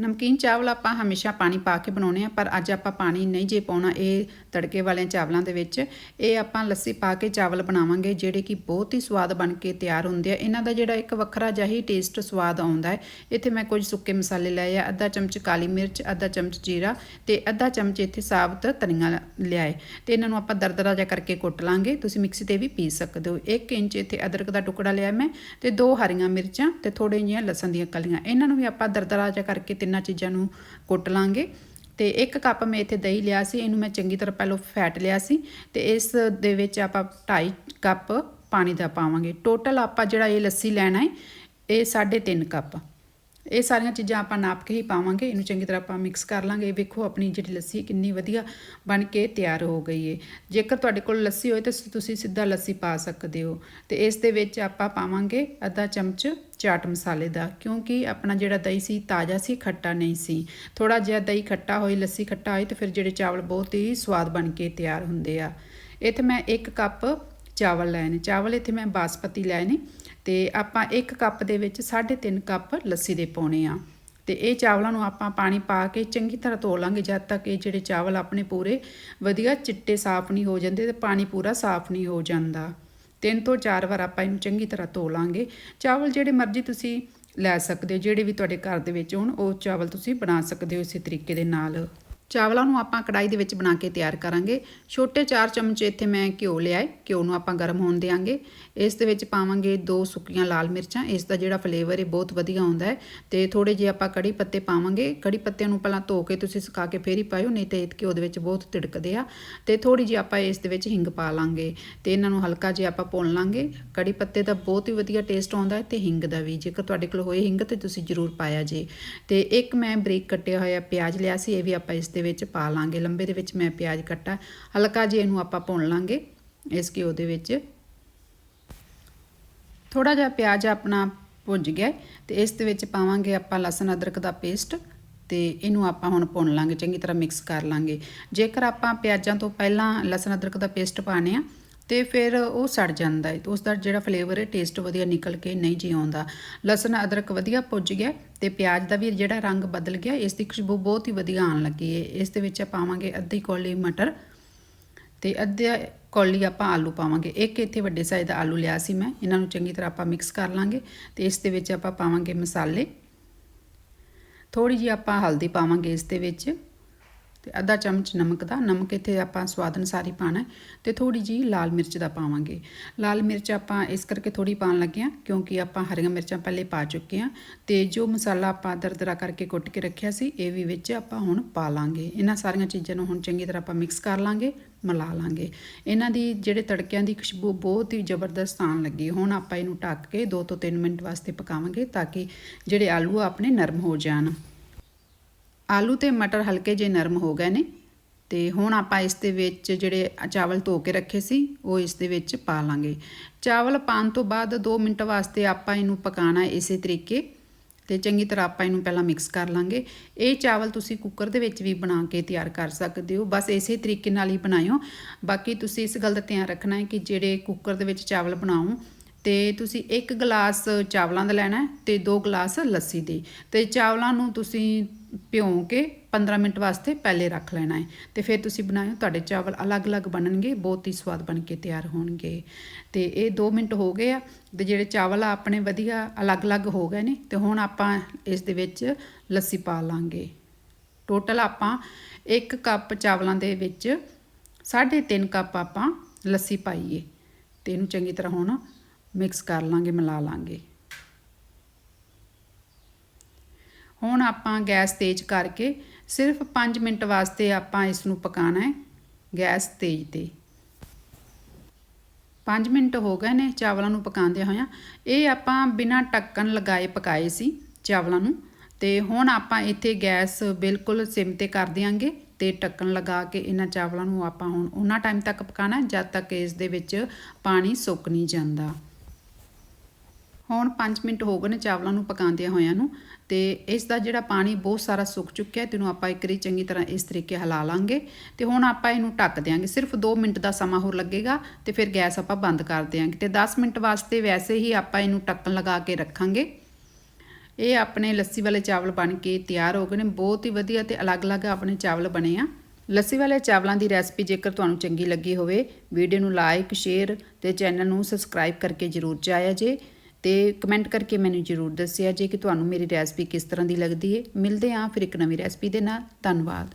ਨਮਕੀਨ ਚਾਵਲ ਆਪਾਂ ਹਮੇਸ਼ਾ ਪਾਣੀ ਪਾ ਕੇ ਬਣਾਉਨੇ ਆ ਪਰ ਅੱਜ ਆਪਾਂ ਪਾਣੀ ਨਹੀਂ ਜੇ ਪਾਉਣਾ ਇਹ ਤੜਕੇ ਵਾਲਿਆਂ ਚਾਵਲਾਂ ਦੇ ਵਿੱਚ। ਇਹ ਆਪਾਂ ਲੱਸੀ ਪਾ ਕੇ ਚਾਵਲ ਬਣਾਵਾਂਗੇ, ਜਿਹੜੇ ਕਿ ਬਹੁਤ ਹੀ ਸਵਾਦ ਬਣ ਕੇ ਤਿਆਰ ਹੁੰਦੇ ਆ। ਇਹਨਾਂ ਦਾ ਜਿਹੜਾ ਇੱਕ ਵੱਖਰਾ ਜਿਹਾ ਹੀ ਟੇਸਟ ਸਵਾਦ ਆਉਂਦਾ ਹੈ। ਇੱਥੇ ਮੈਂ ਕੁਝ ਸੁੱਕੇ ਮਸਾਲੇ ਲਏ ਆ, ਅੱਧਾ ਚਮਚ ਕਾਲੀ ਮਿਰਚ, ਅੱਧਾ ਚਮਚ ਜੀਰਾ ਤੇ ਅੱਧਾ ਚਮਚ ਇੱਥੇ ਸਾਬਤ ਧਨੀਆ ਲਿਆਏ ਤੇ ਇਹਨਾਂ ਨੂੰ ਆਪਾਂ ਦਰਦਰਾ ਜਿਹਾ ਕਰਕੇ ਕੁੱਟ ਲਾਂਗੇ। ਤੁਸੀਂ ਮਿਕਸੀ ਤੇ ਵੀ ਪੀਸ ਸਕਦੇ ਹੋ। 1 ਇੰਚ ਇੱਥੇ ਅਦਰਕ ਦਾ ਟੁਕੜਾ ਲਿਆ ਮੈਂ ਤੇ ਦੋ ਹਰੀਆਂ ਮਿਰਚਾਂ ਤੇ ਥੋੜੇ ਜਿਹੀਆਂ ਲਸਣ ਦੀਆਂ ਕਲੀਆਂ। ਇਹਨਾਂ ਨੂੰ ਵੀ ਆਪਾਂ ਦਰਦਰਾ ਜਿਹਾ ਕਰਕੇ ਤਿੰਨਾਂ ਚੀਜ਼ਾਂ ਨੂੰ ਕੁੱਟ ਲਾਂਗੇ। ਤੇ ਇੱਕ ਕੱਪ ਮੈਂ ਇੱਥੇ ਦਹੀਂ ਲਿਆ ਸੀ, ਇਹਨੂੰ ਮੈਂ ਚੰਗੀ ਤਰ੍ਹਾਂ ਪਹਿਲਾਂ ਫੈਟ ਲਿਆ ਸੀ ਤੇ ਇਸ ਦੇ ਵਿੱਚ ਆਪਾਂ 2.5 ਕੱਪ ਪਾਣੀ ਦਾ ਪਾਵਾਂਗੇ। ਟੋਟਲ ਆਪਾਂ ਜਿਹੜਾ ਇਹ ਲੱਸੀ ਲੈਣਾ ਹੈ, ਇਹ 3.5 ਕੱਪ। ਇਹ ਸਾਰੀਆਂ ਚੀਜ਼ਾਂ ਆਪਾਂ ਨਾਪ ਕੇ ਹੀ ਪਾਵਾਂਗੇ, ਇਹਨੂੰ ਚੰਗੀ ਤਰ੍ਹਾਂ ਆਪਾਂ ਮਿਕਸ ਕਰ ਲਾਂਗੇ। ਵੇਖੋ ਆਪਣੀ ਜਿਹੜੀ ਲੱਸੀ ਕਿੰਨੀ ਵਧੀਆ ਬਣ ਕੇ ਤਿਆਰ ਹੋ ਗਈ ਹੈ ਜੇਕਰ ਤੁਹਾਡੇ ਕੋਲ ਲੱਸੀ ਹੋਏ ਤਾਂ ਤੁਸੀਂ ਸਿੱਧਾ ਲੱਸੀ ਪਾ ਸਕਦੇ ਹੋ। ਤੇ ਇਸ ਦੇ ਵਿੱਚ ਆਪਾਂ ਪਾਵਾਂਗੇ ਅੱਧਾ ਚਮਚ ਚਾਟ ਮਸਾਲੇ ਦਾ, ਕਿਉਂਕਿ ਆਪਣਾ ਜਿਹੜਾ ਦਹੀਂ ਸੀ ਤਾਜ਼ਾ ਸੀ, ਖੱਟਾ ਨਹੀਂ ਸੀ। ਥੋੜਾ ਜਿਹਾ ਦਹੀਂ ਖੱਟਾ ਹੋਈ ਲੱਸੀ ਖੱਟਾ ਹੋਈ ਤੇ ਫਿਰ ਜਿਹੜੇ ਚਾਵਲ ਬਹੁਤ ਹੀ ਸਵਾਦ ਬਣ ਕੇ ਤਿਆਰ ਹੁੰਦੇ ਆ। ਇੱਥੇ ਮੈਂ 1 ਕੱਪ ਚਾਵਲ ਲਏ ਨੇ। ਚਾਵਲ ਇੱਥੇ ਮੈਂ ਬਾਸਪਤੀ ਲਏ ਨੇ ਤੇ ਆਪਾਂ 1 ਕੱਪ ਦੇ ਵਿੱਚ 3.5 ਕੱਪ ਲੱਸੀ ਦੇ ਪਾਉਣੇ ਆ। ਤੇ ਇਹ ਚਾਵਲਾਂ ਨੂੰ ਆਪਾਂ ਪਾਣੀ ਪਾ ਕੇ ਚੰਗੀ ਤਰ੍ਹਾਂ ਧੋ ਲਾਂਗੇ ਜਦ ਤੱਕ ਇਹ ਜਿਹੜੇ ਚਾਵਲ ਆਪਣੇ ਪੂਰੇ ਵਧੀਆ ਚਿੱਟੇ ਸਾਫ਼ ਨਹੀਂ ਹੋ ਜਾਂਦੇ ਤੇ ਪਾਣੀ ਪੂਰਾ ਸਾਫ਼ ਨਹੀਂ ਹੋ ਜਾਂਦਾ। ਤਿੰਨ ਤੋਂ ਚਾਰ ਵਾਰ ਆਪਾਂ ਇਹਨੂੰ ਚੰਗੀ ਤਰ੍ਹਾਂ ਧੋ ਲਾਂਗੇ। ਚਾਵਲ ਜਿਹੜੇ ਮਰਜ਼ੀ ਤੁਸੀਂ ਲੈ ਸਕਦੇ ਹੋ, ਜਿਹੜੇ ਵੀ ਤੁਹਾਡੇ ਘਰ ਦੇ ਵਿੱਚ ਹੋਣ, ਉਹ ਚਾਵਲ ਤੁਸੀਂ ਬਣਾ ਸਕਦੇ ਹੋ ਇਸੇ ਤਰੀਕੇ ਦੇ ਨਾਲ। ਚਾਵਲਾਂ ਨੂੰ ਆਪਾਂ ਕੜਾਈ ਦੇ ਵਿੱਚ ਬਣਾ ਕੇ ਤਿਆਰ ਕਰਾਂਗੇ। ਛੋਟੇ 4 ਚਮਚ ਇੱਥੇ ਮੈਂ ਘਿਓ ਲਿਆ ਹੈ। ਘਿਓ ਨੂੰ ਆਪਾਂ ਗਰਮ ਹੋਣ ਦੇਾਂਗੇ ਇਸ ਦੇ ਵਿੱਚ ਪਾਵਾਂਗੇ ਦੋ ਸੁੱਕੀਆਂ ਲਾਲ ਮਿਰਚਾਂ। ਇਸ ਦਾ ਜਿਹੜਾ ਫਲੇਵਰ ਹੈ, ਬਹੁਤ ਵਧੀਆ ਆਉਂਦਾ ਹੈ। ਤੇ ਥੋੜੇ ਜਿਹੇ ਆਪਾਂ ਕੜੀ ਪੱਤੇ ਪਾਵਾਂਗੇ। ਕੜੀ ਪੱਤਿਆਂ ਨੂੰ ਪਹਿਲਾਂ ਧੋ ਕੇ ਤੁਸੀਂ ਸੁਕਾ ਕੇ ਫੇਰ ਹੀ ਪਾਇਓ, ਨਹੀਂ ਤੇ ਘਿਓ ਦੇ ਵਿੱਚ ਬਹੁਤ ਤਿੜਕਦੇ ਆ। ਤੇ ਥੋੜੀ ਜਿਹੀ ਆਪਾਂ ਇਸ ਦੇ ਵਿੱਚ ਹਿੰਗ ਪਾ ਲਾਂਗੇ। ਤੇ ਇਹਨਾਂ ਨੂੰ ਹਲਕਾ ਜਿਹਾ ਆਪਾਂ ਭੁੰਨ ਲਾਂਗੇ। ਕੜੀ ਪੱਤੇ ਦਾ ਬਹੁਤ ਹੀ ਵਧੀਆ ਟੇਸਟ ਆਉਂਦਾ ਹੈ ਤੇ ਹਿੰਗ ਦਾ ਵੀ। ਜੇਕਰ ਤੁਹਾਡੇ ਕੋਲ ਹੋਏ ਹਿੰਗ ਤੇ ਤੁਸੀਂ ਜ਼ਰੂਰ ਪਾਇਆ ਜੇ। ਤੇ ਇੱਕ ਮੈਂ ਬਰੀਕ ਕੱਟਿਆ ਹੋਇਆ ਪਿਆਜ਼ ਲਿਆ ਸੀ, ਇਹ ਵੀ ਆਪਾਂ ਇਸ ਦੇ ਵਿੱਚ ਪਾ ਲਾਂਗੇ। ਲੰਬੇ ਦੇ ਵਿੱਚ ਮੈਂ ਪਿਆਜ਼ ਕੱਟਾ। ਹਲਕਾ ਜਿਹਾ ਇਹਨੂੰ ਆਪਾਂ ਭੁੰਨ ਲਾਂਗੇ ਇਸ ਘਿਓ ਦੇ ਵਿੱਚ। ਥੋੜਾ ਜਿਹਾ ਪਿਆਜ਼ ਆਪਣਾ ਭੁੱਜ ਗਿਆ ਤੇ ਇਸ ਦੇ ਵਿੱਚ ਪਾਵਾਂਗੇ ਆਪਾਂ ਲਸਣ ਅਦਰਕ ਦਾ ਪੇਸਟ ਤੇ ਇਹਨੂੰ ਆਪਾਂ ਹੁਣ ਭੁੰਨ ਲਾਂਗੇ। ਚੰਗੀ ਤਰ੍ਹਾਂ ਮਿਕਸ ਕਰ ਲਾਂਗੇ। ਜੇਕਰ ਆਪਾਂ ਪਿਆਜ਼ਾਂ ਤੋਂ ਪਹਿਲਾਂ ਲਸਣ ਅਦਰਕ ਦਾ ਪੇਸਟ ਪਾਣੇ ਆ ਤੇ ਫਿਰ ਉਹ ਸੜ ਜਾਂਦਾ ਹੈ। ਤੇ ਉਸ ਦਾ ਜਿਹੜਾ ਫਲੇਵਰ ਹੈ ਟੇਸਟ ਵਧੀਆ ਨਿਕਲ ਕੇ ਨਹੀਂ ਜੀ ਆਉਂਦਾ। ਲਸਣ, ਅਦਰਕ ਵਧੀਆ ਪੁੱਜ ਗਿਆ ਤੇ ਪਿਆਜ਼ ਦਾ ਵੀ ਜਿਹੜਾ ਰੰਗ ਬਦਲ ਗਿਆ, ਇਸ ਦੀ ਖੁਸ਼ਬੂ ਬਹੁਤ ਹੀ ਵਧੀਆ ਆਉਣ ਲੱਗੀ ਹੈ। ਇਸ ਦੇ ਵਿੱਚ ਪਾਵਾਂਗੇ ਅੱਧੀ ਕੌਲੀ ਮਟਰ ਤੇ ਅੱਧੀ ਕੌਲੀ ਆਪਾਂ ਆਲੂ ਪਾਵਾਂਗੇ। ਇੱਕ ਇੱਥੇ ਵੱਡੇ ਸਾਈਜ਼ ਦਾ ਆਲੂ ਲਿਆ ਸੀ ਮੈਂ, ਇਹਨਾਂ ਨੂੰ ਚੰਗੀ ਤਰ੍ਹਾਂ ਆਪਾਂ ਮਿਕਸ ਕਰ ਲਾਂਗੇ ਤੇ ਇਸ ਦੇ ਵਿੱਚ ਆਪਾਂ ਪਾਵਾਂਗੇ ਮਸਾਲੇ। ਥੋੜੀ ਜਿਹੀ ਆਪਾਂ ਹਲਦੀ ਪਾਵਾਂਗੇ ਇਸ ਦੇ ਵਿੱਚ। ਤੇ ਅੱਧਾ ਚਮਚ ਨਮਕ ਦਾ, ਨਮਕ ਇੱਥੇ ਆਪਾਂ ਸਵਾਦ ਅਨੁਸਾਰ ਹੀ ਪਾਣਾ ਤੇ ਥੋੜੀ ਜੀ ਲਾਲ ਮਿਰਚ ਦਾ ਪਾਵਾਂਗੇ। ਲਾਲ ਮਿਰਚ ਆਪਾਂ ਇਸ ਕਰਕੇ ਥੋੜੀ ਪਾਣ ਲੱਗੇ ਆ ਕਿਉਂਕਿ ਆਪਾਂ ਹਰੀਆਂ ਮਿਰਚਾਂ ਪਹਿਲੇ ਪਾ ਚੁੱਕੇ ਆ ਤੇ ਜੋ ਮਸਾਲਾ ਆਪਾਂ ਦਰਦਰਾ ਕਰਕੇ ਕੁੱਟ ਕੇ ਰੱਖਿਆ ਸੀ, ਇਹ ਵੀ ਵਿੱਚ ਆਪਾਂ ਹੁਣ ਪਾ ਲਾਂਗੇ। ਇਹਨਾਂ ਸਾਰੀਆਂ ਚੀਜ਼ਾਂ ਨੂੰ ਹੁਣ ਚੰਗੀ ਤਰ੍ਹਾਂ ਆਪਾਂ ਮਿਕਸ ਕਰ ਲਾਂਗੇ, ਮਿਲਾ ਲਾਂਗੇ। ਇਹਨਾਂ ਦੀ ਜਿਹੜੇ ਤੜਕਿਆਂ ਦੀ ਖੁਸ਼ਬੂ ਬਹੁਤ ਹੀ ਜ਼ਬਰਦਸਤ ਆਣ ਲੱਗੀ। ਹੁਣ ਆਪਾਂ ਇਹਨੂੰ ਢੱਕ ਕੇ 2 ਤੋਂ 3 ਮਿੰਟ ਵਾਸਤੇ ਪਕਾਵਾਂਗੇ ਤਾਂ ਕਿ ਜਿਹੜੇ ਆਲੂ ਆਪਣੇ ਨਰਮ ਹੋ ਜਾਣ। ਆਲੂ ਤੇ ਮਟਰ ਹਲਕੇ ਜੇ ਨਰਮ ਹੋ ਗਏ ਨੇ ਤੇ ਹੁਣ ਆਪਾਂ ਇਸ ਦੇ ਵਿੱਚ ਜਿਹੜੇ ਚਾਵਲ ਧੋ ਕੇ ਰੱਖੇ ਸੀ, ਉਹ ਇਸ ਦੇ ਵਿੱਚ ਪਾ ਲਾਂਗੇ। ਚਾਵਲ ਪਾਣ ਤੋਂ ਬਾਅਦ 2 ਮਿੰਟ ਵਾਸਤੇ ਆਪਾਂ ਇਹਨੂੰ ਪਕਾਣਾ ਇਸੇ ਤਰੀਕੇ ਤੇ ਚੰਗੀ ਤਰ੍ਹਾਂ ਆਪਾਂ ਇਹਨੂੰ ਪਹਿਲਾਂ ਮਿਕਸ ਕਰ ਲਾਂਗੇ। ਇਹ ਚਾਵਲ ਤੁਸੀਂ ਕੁੱਕਰ ਦੇ ਵਿੱਚ ਵੀ ਬਣਾ ਕੇ ਤਿਆਰ ਕਰ ਸਕਦੇ ਹੋ। ਬਸ ਇਸੇ ਤਰੀਕੇ ਨਾਲ ਹੀ ਬਣਾਇਓ। ਬਾਕੀ ਤੁਸੀਂ ਇਸ ਗੱਲ ਦਾ ਧਿਆਨ ਰੱਖਣਾ ਹੈ ਕਿ ਜਿਹੜੇ ਕੁੱਕਰ ਦੇ ਵਿੱਚ ਚਾਵਲ ਬਣਾਓ ਤੇ ਤੁਸੀਂ ਇੱਕ ਗਲਾਸ ਚਾਵਲਾਂ ਦਾ ਲੈਣਾ ਹੈ ਤੇ ਦੋ ਗਲਾਸ ਲੱਸੀ ਦੇ। ਤੇ ਚਾਵਲਾਂ ਨੂੰ ਤੁਸੀਂ ਭਿਉਂ ਕੇ 15 ਮਿੰਟ ਵਾਸਤੇ ਪਹਿਲੇ ਰੱਖ ਲੈਣਾ ਹੈ ਤੇ ਫਿਰ ਤੁਸੀਂ ਬਣਾਇਓ, ਤੁਹਾਡੇ ਚਾਵਲ ਅਲੱਗ-ਅਲੱਗ ਬਣਨਗੇ, ਬਹੁਤ ਹੀ ਸਵਾਦ ਬਣ ਕੇ ਤਿਆਰ ਹੋਣਗੇ। ਤੇ ਇਹ 2 ਮਿੰਟ ਹੋ ਗਏ ਆ ਤੇ ਜਿਹੜੇ ਚਾਵਲ ਆ ਆਪਣੇ ਵਧੀਆ ਅਲੱਗ-ਅਲੱਗ ਹੋ ਗਏ ਨੇ ਤੇ ਹੁਣ ਆਪਾਂ ਇਸ ਦੇ ਵਿੱਚ ਲੱਸੀ ਪਾ ਲਾਂਗੇ। ਟੋਟਲ ਆਪਾਂ 1 ਕੱਪ ਚਾਵਲਾਂ ਦੇ ਵਿੱਚ 3.5 ਕੱਪ ਆਪਾਂ ਲੱਸੀ ਪਾਈਏ ਤੇ ਇਹਨੂੰ ਚੰਗੀ ਤਰ੍ਹਾਂ ਹੁਣ ਮਿਕਸ ਕਰ ਲਾਂਗੇ, ਮਿਲਾ ਲਾਂਗੇ। ਹੁਣ ਆਪਾਂ ਗੈਸ ਤੇਜ਼ ਕਰਕੇ ਸਿਰਫ 5 ਮਿੰਟ ਵਾਸਤੇ ਆਪਾਂ ਇਸ ਨੂੰ ਪਕਾਣਾ ਹੈ, ਗੈਸ ਤੇਜ਼ ਤੇ। 5 ਮਿੰਟ ਹੋ ਗਏ ਨੇ ਚਾਵਲਾਂ ਨੂੰ ਪਕਾਉਂਦੇ ਹੋਇਆਂ। ਇਹ ਆਪਾਂ ਬਿਨਾਂ ਟੱਕਣ ਲਗਾਏ ਪਕਾਏ ਸੀ ਚਾਵਲਾਂ ਨੂੰ। ਤੇ ਹੁਣ ਆਪਾਂ ਇੱਥੇ ਗੈਸ ਬਿਲਕੁਲ ਸਿਮ ਤੇ ਕਰ ਦਿਆਂਗੇ ਤੇ ਟੱਕਣ ਲਗਾ ਕੇ ਇਹਨਾਂ ਚਾਵਲਾਂ ਨੂੰ ਆਪਾਂ ਹੁਣ ਉਹਨਾਂ ਟਾਈਮ ਤੱਕ ਪਕਾਣਾ ਜਦ ਤੱਕ ਇਸ ਦੇ ਵਿੱਚ ਪਾਣੀ ਸੁੱਕ ਨਹੀਂ ਜਾਂਦਾ। ਹੁਣ 5 ਮਿੰਟ ਹੋ ਗਏ ਨੇ ਚਾਵਲਾਂ ਨੂੰ ਪਕਾਉਂਦਿਆਂ ਹੋਇਆਂ ਨੂੰ ਤੇ ਇਸ ਦਾ ਜਿਹੜਾ ਪਾਣੀ ਬਹੁਤ ਸਾਰਾ ਸੁੱਕ ਚੁੱਕਿਆ ਤੇ ਇਹਨੂੰ ਆਪਾਂ ਇੱਕ ਵਾਰੀ ਚੰਗੀ ਤਰ੍ਹਾਂ ਇਸ ਤਰੀਕੇ ਹਿਲਾ ਲਾਂਗੇ। ਤੇ ਹੁਣ ਆਪਾਂ ਇਹਨੂੰ ਢੱਕ ਦਿਆਂਗੇ। ਸਿਰਫ 2 ਮਿੰਟ ਦਾ ਸਮਾਂ ਹੋਰ ਲੱਗੇਗਾ ਤੇ ਫਿਰ ਗੈਸ ਆਪਾਂ ਬੰਦ ਕਰ ਦਿਆਂਗੇ। ਤੇ 10 ਮਿੰਟ ਵਾਸਤੇ ਵੈਸੇ ਹੀ ਆਪਾਂ ਇਹਨੂੰ ਢੱਕਣ ਲਗਾ ਕੇ ਰੱਖਾਂਗੇ। ਇਹ ਆਪਣੇ ਲੱਸੀ ਵਾਲੇ ਚਾਵਲ ਬਣ ਕੇ ਤਿਆਰ ਹੋ ਗਏ ਨੇ। ਬਹੁਤ ਹੀ ਵਧੀਆ ਤੇ ਅਲੱਗ-ਅਲੱਗ ਆਪਣੇ ਚਾਵਲ ਬਣੇ ਆ। ਲੱਸੀ ਵਾਲੇ ਚਾਵਲਾਂ ਦੀ ਰੈਸਪੀ ਜੇਕਰ ਤੁਹਾਨੂੰ ਚੰਗੀ ਲੱਗੀ ਹੋਵੇ, ਵੀਡੀਓ ਨੂੰ ਲਾਈਕ, ਸ਼ੇਅਰ ਤੇ ਚੈਨਲ ਨੂੰ ਸਬਸਕ੍ਰਾਈਬ ਕਰਕੇ ਜਰੂਰ ਜਾਇਆ ਜੇ। ਤੇ ਕਮੈਂਟ ਕਰਕੇ ਮੈਨੂੰ ਜਰੂਰ ਦੱਸਿਆ ਜੇ ਕਿ ਤੁਹਾਨੂੰ ਮੇਰੀ ਰੈਸਪੀ ਕਿਸ ਤਰ੍ਹਾਂ ਦੀ ਲੱਗਦੀ ਹੈ। ਮਿਲਦੇ ਹਾਂ ਫਿਰ ਇੱਕ ਨਵੀਂ ਰੈਸਪੀ ਦੇ ਨਾਲ। ਧੰਨਵਾਦ।